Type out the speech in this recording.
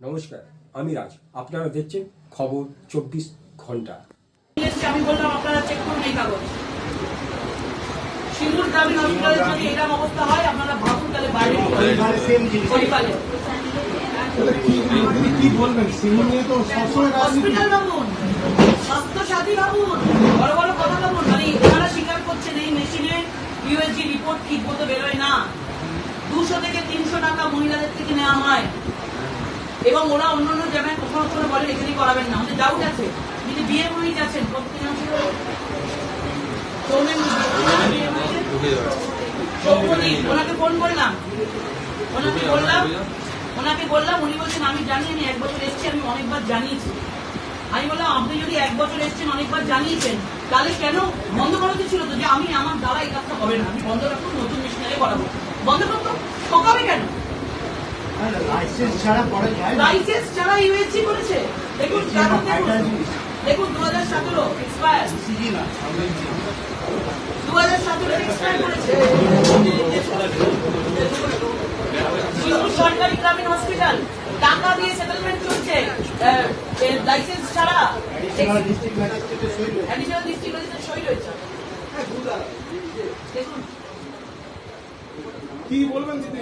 নমস্কার আমি রাজ। আপনারা দেখছেন খবর চব্বিশ ঘণ্টা। আমি বললাম আপনারা চেক করুন এই কাগজ। সিঙ্গুর গ্রামীণ হসপিটালে যদি এরকম অবস্থা হয় আপনারা ভাবুন তাহলে বাইরে কি হবে? হরিপালে আপনি কি বলবেন? সিঙ্গুরে তো সবসময় হসপিটাল ভাবুন স্বাস্থ্য সাথী ভাবুন বড় বড় কথা ভাবুন। মানে এনারা স্বীকার করছেন এই মেশিনে ইউএসজি রিপোর্ট ঠিক মতো বেরোয় না। দুশো থেকে তিনশো টাকা মহিলাদের থেকে নেওয়া হয়। এবং ওরা অন্য অন্য জায়গায় কখনো কখনো বলে এখানে করাবেন না। আমাদের ডাউট আছে। যদি বিয়ে হয়ে যাচ্ছেন ওনাকে ফোন করলাম। ওনাকে বললাম ওনাকে বললাম, উনি বলছেন, আমি জানি আমি এক বছর এসেছি, আমি অনেকবার জানিয়েছি। আমি বললাম, আপনি যদি এক বছর এসেছেন, অনেকবার জানিয়েছেন, তাহলে কেন বন্ধ করাতে ছিল তো যে আমি আমার দ্বারা এই কাজটা হবে না? আমি বন্ধ রাখুন নতুন মেশিনারি করাবো। বন্ধ করতো ঠকাবে কেন? লাইসেন্স ছাড়া যায় লাইসেন্স ছাড়া ইউএসজি করেছে। দেখুন একটা দেখুন। দেখুন দু হাজার সতেরো এক্সপায়ার। দু হাজার সতেরো এক্সপায়ার করেছে। সরকারি গ্রামীণ হসপিটাল টাকা দিয়ে সেটেলমেন্ট চলছে। লাইসেন্স ছাড়া। অ্যাডিশনাল ডিস্ট্রিক্ট ম্যাজিস্ট্রেট সই রয়েছে। দেখুন কি বলবেন দিদি